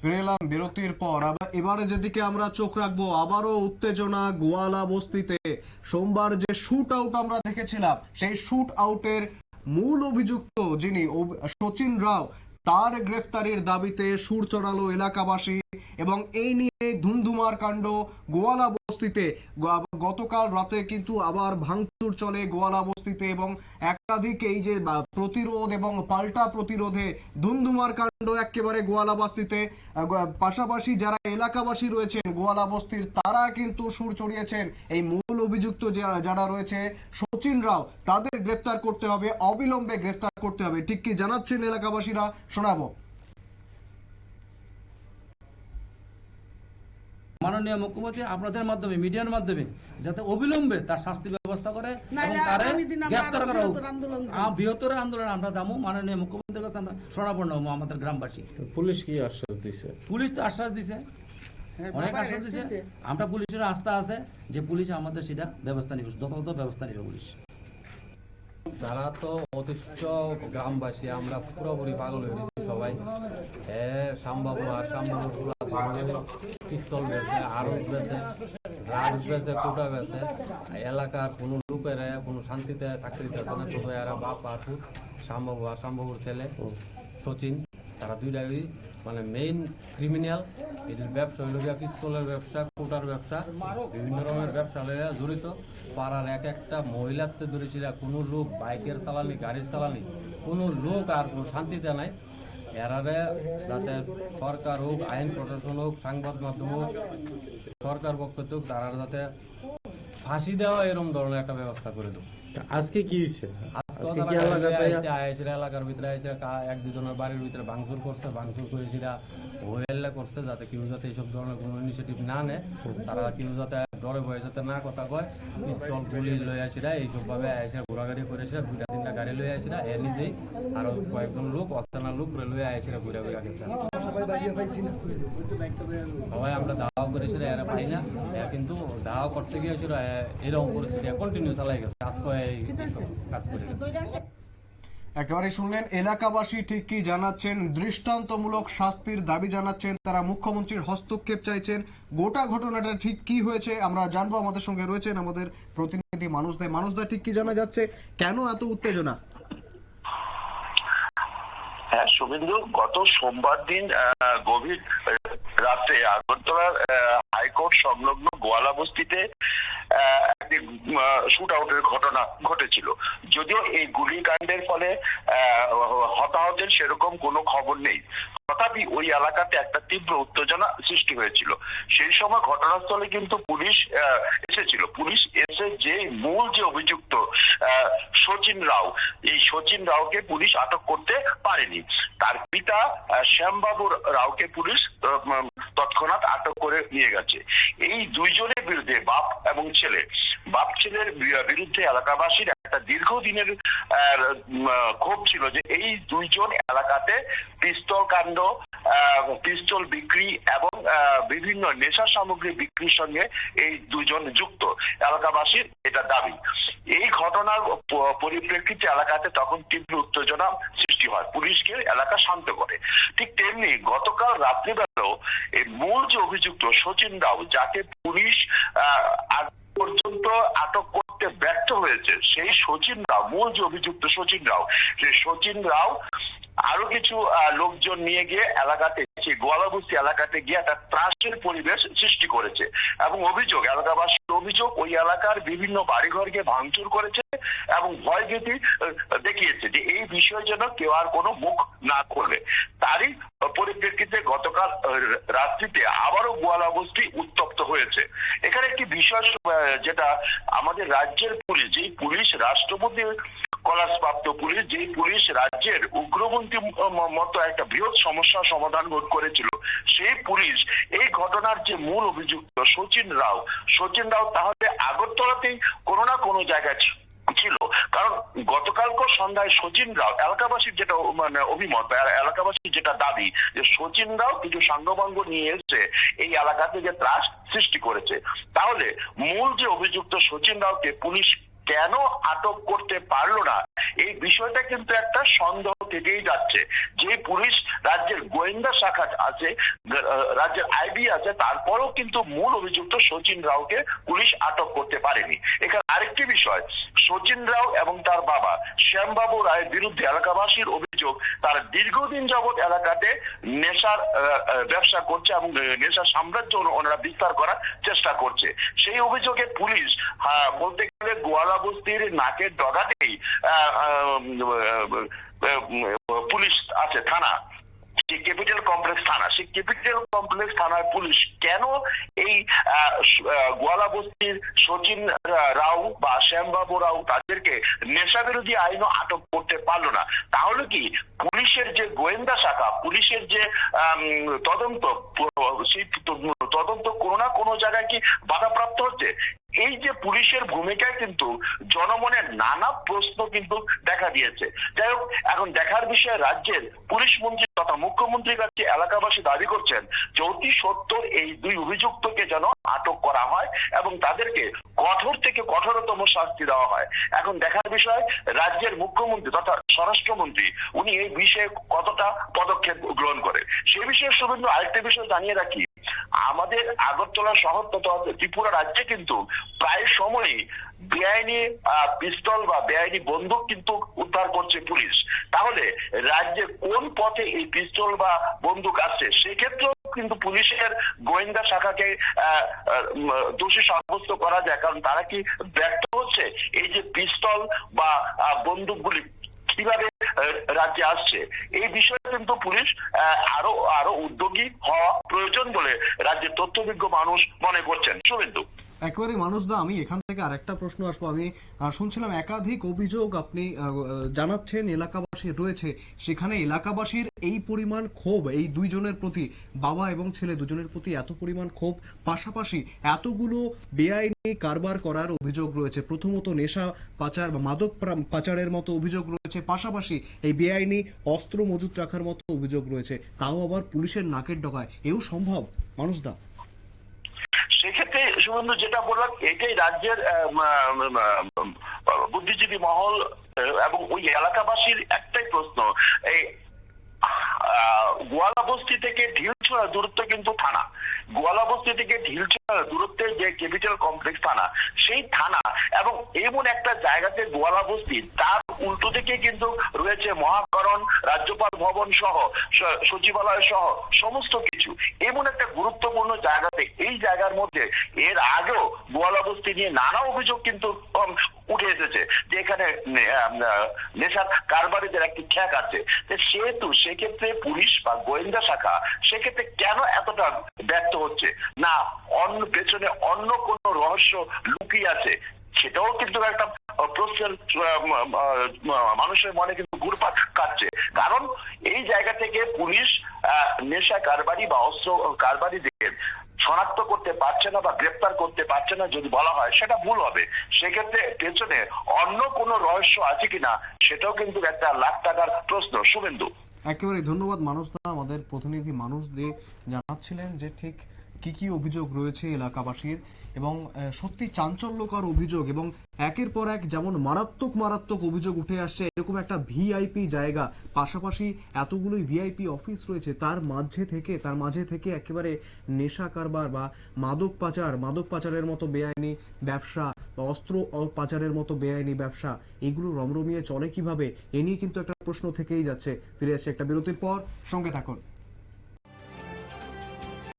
ফিরে এলাম বিরতির পর। আবার এবারে যেদিকে আমরা চোখ রাখব, আবারও উত্তেজনা গোয়ালা বস্তিতে সোমবার যে শুট আউট আমরা দেখেছিলাম, সেই শুট আউটের মূল অভিযুক্ত যিনি সচিন রাও, তার গ্রেফতারির দাবিতে সুর চড়ালো এলাকাবাসী এবং এই নিয়ে ধুমধুমার কাণ্ড গোয়ালা বস্তিতে গতকাল রাতে কিন্তু আবার ভাঙচুর চলে গোয়ালা বস্তিতে এবং একাধিক এই যে প্রতিরোধ এবং পাল্টা প্রতিরোধে ধুমধুমার কাণ্ড একেবারে গোয়ালা বস্তিতে। পাশাপাশি যারা এলাকাবাসী রয়েছেন গোয়ালা বস্তির, তারা কিন্তু সুর চড়িয়েছেন। এই মূল অভিযুক্ত যারা- রয়েছে, সচিন রাও, তাদের গ্রেফতার করতে হবে, অবিলম্বে গ্রেফতার করতে হবে। ঠিক কি জানাচ্ছেন এলাকাবাসীরা, শোনাবো। মাননীয় মুখ্যমন্ত্রী আপনাদের মাধ্যমে মিডিয়ার মাধ্যমে যাতে অবিলম্বে তার শাস্তি ব্যবস্থা করে গ্রেফতার হোক। বৃহত্তর আন্দোলন আমরা যাব মাননীয় মুখ্যমন্ত্রীর কাছে আমরা শরণাপন্ন হব আমাদের গ্রামবাসী। পুলিশ কি আশ্বাস দিছে? পুলিশ তো আশ্বাস দিছে। হ্যাঁ, অনেক আশ্বাস দিছে। আমরা পুলিশের আস্থা আছে যে পুলিশ আমাদের সেটা ব্যবস্থা নিবে যথাযথ ব্যবস্থা নিবে পুলিশ। তারা তো অতিষ্ঠ গ্রামবাসী আমরা পুরোপুরি পাগল হয়ে গেছি সবাই। হ্যাঁ সাম্বাবু আর গুলা পিস্তল বেছে বেছে ড্রাগস বেছে কোটা বেছে এলাকার কোনো লোকের, কোনো শান্তিতে না। শুধু এরা বাপ আর ছেলে, সচিন, তারা দুইটাই মানে মেইন ক্রিমিনাল এদের ব্যবসা গিয়া পিস্তলের ব্যবসা, কোটার ব্যবসা, বিভিন্ন রকমের ব্যবসা লইয়া জড়িত। পাড়ার এক একটা মহিলাতে ধরেছিল কোনো লোক বাইকের চালানি, গাড়ির চালানি, কোনো লোক আর কোনো শান্তিতে নাই। এরারে যাতে সরকার হোক আইন প্রশাসন হোক সংবাদ মাধ্যম হোক সরকার পক্ষ থেকে তারা যাতে ফাঁসি দেওয়া এরকম ধরনের একটা ব্যবস্থা করে দেবো। আজকে কি হয়েছে? এলাকার ভিতরে আইসে কা- এক দুজনের বাড়ির ভিতরে ভাঙচুর করছে ভাঙচুর করে সেটা হোয়েল্লা করছে যাতে কেউ যাতে এইসব ধরনের কোনো ইনিশিয়েটিভ না নেয়। তারা কেউ যাতে ডরে ভয়ে না কথা কয়, পিস্তল গুলি লই আসিরা এইসব ভাবে আইসে ঘোরাঘুরি করেছে, দুইটা তিনটা গাড়ি লই আসিরা এ নিজেই, আরও কয়েকজন লোক, অচেনা লোক লই আইসিরা ঘুরে ঘুরে গেছে। সবাই আমরা দাওয়া করেছিল এরা পাই না, এরা কিন্তু দাওয়া করতে গিয়েছিল এরকম পরিস্থিতি কন্টিনিউ চালাই গেছে, আজকে এই কাজ করে একেবারে শুনলেন, এলাকাবাসী ঠিক কি জানাচ্ছেন? দৃষ্টান্তমূলক শাস্তির দাবি জানাচ্ছেন তারা। মুখ্যমন্ত্রীর হস্তক্ষেপ চাইছেন। গোটা ঘটনাটা ঠিক কি হয়েছে আমরা জানব। আমাদের সঙ্গে রয়েছেন আমাদের প্রতিনিধি মানুষদের মানুষদের ঠিক কি জানা যাচ্ছে? কেন এত উত্তেজনা? হ্যাঁ শুভেন্দু, গত সোমবার দিন গভীর রাতে আগরতলার হাইকোর্ট সংলগ্ন গোয়ালা বস্তিতে শুট আউটের ঘটনা ঘটেছিল। যদিও এই গুলিকাণ্ডের ফলে হতাহতের সেরকম কোনো খবর নেই। তথাপি ওই এলাকাতে একটা তীব্র উত্তেজনা সৃষ্টি হয়েছিল। সেই সময় ঘটনাস্থলে কিন্তু পুলিশ এসেছিল। পুলিশ এসে যে মূল যে অভিযুক্ত সচিন রাও। এই সচিন রাওকে পুলিশ আটক করতে পারেনি। তার পিতা শ্যামবাবু রাওকে পুলিশ তৎক্ষণাৎ আটক করে নিয়ে গেছে। এই দুইজনের বিরুদ্ধে বাপ এবং ছেলে। বাপ ছেলের বিরুদ্ধে এলাকাবাসীর একটা দীর্ঘদিনের ক্ষোভ ছিল যে এই দুইজন এলাকাতে পিস্তল কাণ্ড পিস্তল বিক্রি এবং বিভিন্ন নেশা সামগ্রী বিক্রির সঙ্গে এই দুজন যুক্ত এলাকাবাসীর এটা দাবি। এই ঘটনার পরিপ্রেক্ষিতে এলাকাতে তখন তীব্র উত্তেজনা সৃষ্টি হয়। পুলিশকে এলাকা শান্ত করে। ঠিক তেমনি গতকাল রাত্রিবেলাও এই মূল যে অভিযুক্ত সচিন রাও, যাকে পুলিশ পর্যন্ত আটক করতে ব্যর্থ হয়েছে, সেই সচিন রাও, মূল যে অভিযুক্ত সচিন রাও, সেই সচিন রাও আরও কিছু লোকজন নিয়ে গিয়ে এলাকাতে গোয়ালাবস্তি এলাকাতে গিয়ে একটা ত্রাসের পরিবেশ সৃষ্টি করেছে এবং অভিযোগ, এলাকাবাসীর অভিযোগ, ওই এলাকার বিভিন্ন বাড়িঘরকে ভাঙচুর করেছে এবং ভয়ভীতি দেখিয়েছে যে এই বিষয়ে যেন কেউ আর কোনো মুখ না করবে তারই পরিপ্রেক্ষিতে গতকাল রাত্রিতে আবারও গোয়ালাবস্তি উত্তপ্ত হয়েছে। এখানে একটি বিষয় যেটা আমাদের রাজ্যের পুলিশ যেই পুলিশ রাষ্ট্রপতির কলাস প্রাপ্ত পুলিশ, যেই পুলিশ রাজ্যের উগ্রপন্থী মতো একটা বৃহৎ সমস্যার সমাধান করেছিল, সেই পুলিশ এই ঘটনার যে মূল অভিযুক্ত সচিন রাও সচিন রাও তাহলে আগরতলাতেই কোনো না কোনো জায়গায় ছিল। কারণ গতকালকে সন্ধ্যায় সচিন রাও, এলাকাবাসীর যেটা মানে অভিমত এলাকাবাসীর যেটা দাবি যে সচিন রাও কিছু সাঙ্গভঙ্গ নিয়ে এসে এই এলাকাতে যে ত্রাস সৃষ্টি করেছে, তাহলে মূল যে অভিযুক্ত সচিন রাওকে পুলিশ কেন আটক করতে পারল না? এই বিষয়টা কিন্তু একটা সন্দেহ থেকেই যাচ্ছে। যে পুলিশ রাজ্যের গোয়েন্দা শাখা আছে রাজ্যের আইবি আছে, তারপরও কিন্তু মূল অভিযুক্ত সচিন রাওকে পুলিশ আটক করতে পারেনি। এখানে আরেকটি বিষয় শচীন রাও এবং তার বাবা, শ্যামবাবু রায়ের বিরুদ্ধে এলাকাবাসীর অভিযোগ, তারা দীর্ঘদিন যাবৎ এলাকাতে নেশার ব্যবসা করছে এবং নেশা নেশার সাম্রাজ্য ওনারা বিস্তার করার চেষ্টা করছে। সেই অভিযোগে পুলিশ বলতে গেলে গোয়ালা বস্তির নাকের ডগাতেই পুলিশ আছে, থানা। সেই ক্যাপিটাল কমপ্লেক্স থানা সেই ক্যাপিটাল কমপ্লেক্স থানার পুলিশ কেন এই আহ, স- আহ, গোয়ালা বস্তির সচিন রাও বা শ্যামবাবু রাও তাদেরকে নেশা বিরোধী আইনও আটক করতে পারল না? তাহলে কি পুলিশের যে গোয়েন্দা শাখা পুলিশের যে তদন্ত সেই তদন্ত কোনো না কোনো জায়গায় কি বাধাপ্রাপ্ত হচ্ছে? এই যে পুলিশের ভূমিকায় কিন্তু জনমনে নানা প্রশ্ন কিন্তু দেখা দিয়েছে। যাই হোক, এখন দেখার বিষয় রাজ্যের পুলিশ মন্ত্রী তথা মুখ্যমন্ত্রীর কাছে এলাকাবাসী দাবি করছেন যে অতি সত্তর এই দুই অভিযুক্তকে যেন আটক করা হয় এবং তাদেরকে কঠোর থেকে কঠোরতম শাস্তি দেওয়া হয়। এখন দেখার বিষয়, রাজ্যের মুখ্যমন্ত্রী তথা স্বরাষ্ট্রমন্ত্রী, উনি এই বিষয়ে কতটা পদক্ষেপ গ্রহণ করে? সে বিষয়ে শুভেন্দু আরেকটা বিষয় জানিয়ে রাখি। আমাদের আগরতলা শহর তথা ত্রিপুরা রাজ্যে কিন্তু প্রায় সময়ই বেআইনি পিস্তল বা বেআইনি বন্দুক কিন্তু উদ্ধার করছে পুলিশ। তাহলে রাজ্যে কোন পথে এই পিস্তল বা বন্দুক আসছে? সেক্ষেত্রেও কিন্তু পুলিশের গোয়েন্দা শাখাকে দোষী সাব্যস্ত করা যায়। কারণ তারা কি ব্যর্থ হচ্ছে? এই যে পিস্তল বা বন্দুকগুলি কীভাবে রাজ্যে আসছে। এই বিষয়ে কিন্তু পুলিশ আরও আরও উদ্যোগী হওয়া প্রয়োজন বলে রাজ্যের তথ্যবিজ্ঞ মানুষ মনে করছেন। শুভেন্দু একেবারে মানুষদা আমি এখান থেকে আরেকটা প্রশ্ন আসব। আমি শুনছিলাম একাধিক অভিযোগ আপনি জানাচ্ছেন এলাকাবাসী রয়েছে। সেখানে এলাকাবাসীর এই পরিমাণ ক্ষোভ, এই দুইজনের প্রতি, বাবা এবং ছেলে দুজনের প্রতি এত পরিমাণ ক্ষোভ, পাশাপাশি এতগুলো বেআইনি কারবার করার অভিযোগ রয়েছে। প্রথমত নেশা পাচার বা মাদক পাচারের মতো অভিযোগ রয়েছে। পাশাপাশি এই বেআইনি অস্ত্র মজুত রাখার মতো অভিযোগ রয়েছে। তাও আবার পুলিশের নাকের ডগায়। এও সম্ভব মানুষদা সেক্ষেত্রে শুভেন্দু যেটা বললাম এটাই রাজ্যের বুদ্ধিজীবী মহল এবং ওই এলাকাবাসীর একটাই প্রশ্ন এই আহ, গোয়ালা বস্তি থেকে ঢিলছড়া দূরত্ব কিন্তু থানা। গোয়ালা বস্তি থেকে ঢিলছড়া দূরত্বে যে ক্যাপিটাল কমপ্লেক্স থানা সেই থানা এবং এমন একটা জায়গাতে গোয়ালা বস্তি তার উল্টো দিকে কিন্তু রয়েছে মহাকরণ, রাজ্যপাল ভবন সহ সচিবালয় সহ সমস্ত কিছু। এমন একটা গুরুত্বপূর্ণ জায়গাতে, এই জায়গার মধ্যে এর আগেও গোয়ালা বস্তি নিয়ে নানা অভিযোগ কিন্তু উঠে এসেছে যে এখানে নেশার কারবারিদের একটি ঠেক আছে। সেহেতু সেক্ষেত্রে পুলিশ বা গোয়েন্দা শাখা সেক্ষেত্রে কেন এতটা ব্যর্থ হচ্ছে? না অন্য পেছনে অন্য কোন রহস্য লুকিয়ে আছে, সেটাও কিন্তু একটা আহ, মানুষের মনে কিন্তু ঘুরপাক কাটছে কারণ এই জায়গা থেকে পুলিশ নেশা কারবারি বা অস্ত্র কারবারিদের শনাক্ত করতে পারছে না বা গ্রেপ্তার করতে পারছে না যদি বলা হয় সেটা ভুল হবে। সেক্ষেত্রে পেছনে অন্য কোনো রহস্য আছে কিনা সেটাও কিন্তু একটা লাখ টাকার প্রশ্ন। শুভেন্দু। একেবারে ধন্যবাদ মানুষদা আমাদের প্রতিনিধি মানুষ দিয়ে জানাচ্ছিলেন যে ঠিক কি কি অভিযোগ রয়েছে এলাকাবাসীর? এবং সত্যি চাঞ্চল্যকর অভিযোগ এবং একের পর এক যেমন মারাত্মক মারাত্মক অভিযোগ উঠে আসছে, এরকম একটা ভিআইপি জায়গা। পাশাপাশি এতগুলোই ভিআইপি অফিস রয়েছে, তার মাঝে থেকে, তার মাঝে থেকে একেবারে নেশা কারবার বা মাদক পাচার, মাদক পাচারের মতো বেআইনি ব্যবসা অস্ত্র পাচারের মতো বেআইনি ব্যবসা, এগুলো রমরমিয়ে চলে কীভাবে? এ নিয়ে কিন্তু একটা প্রশ্ন থেকেই যাচ্ছে। ফিরে আসছে একটা বিরতির পর, সঙ্গে থাকুন।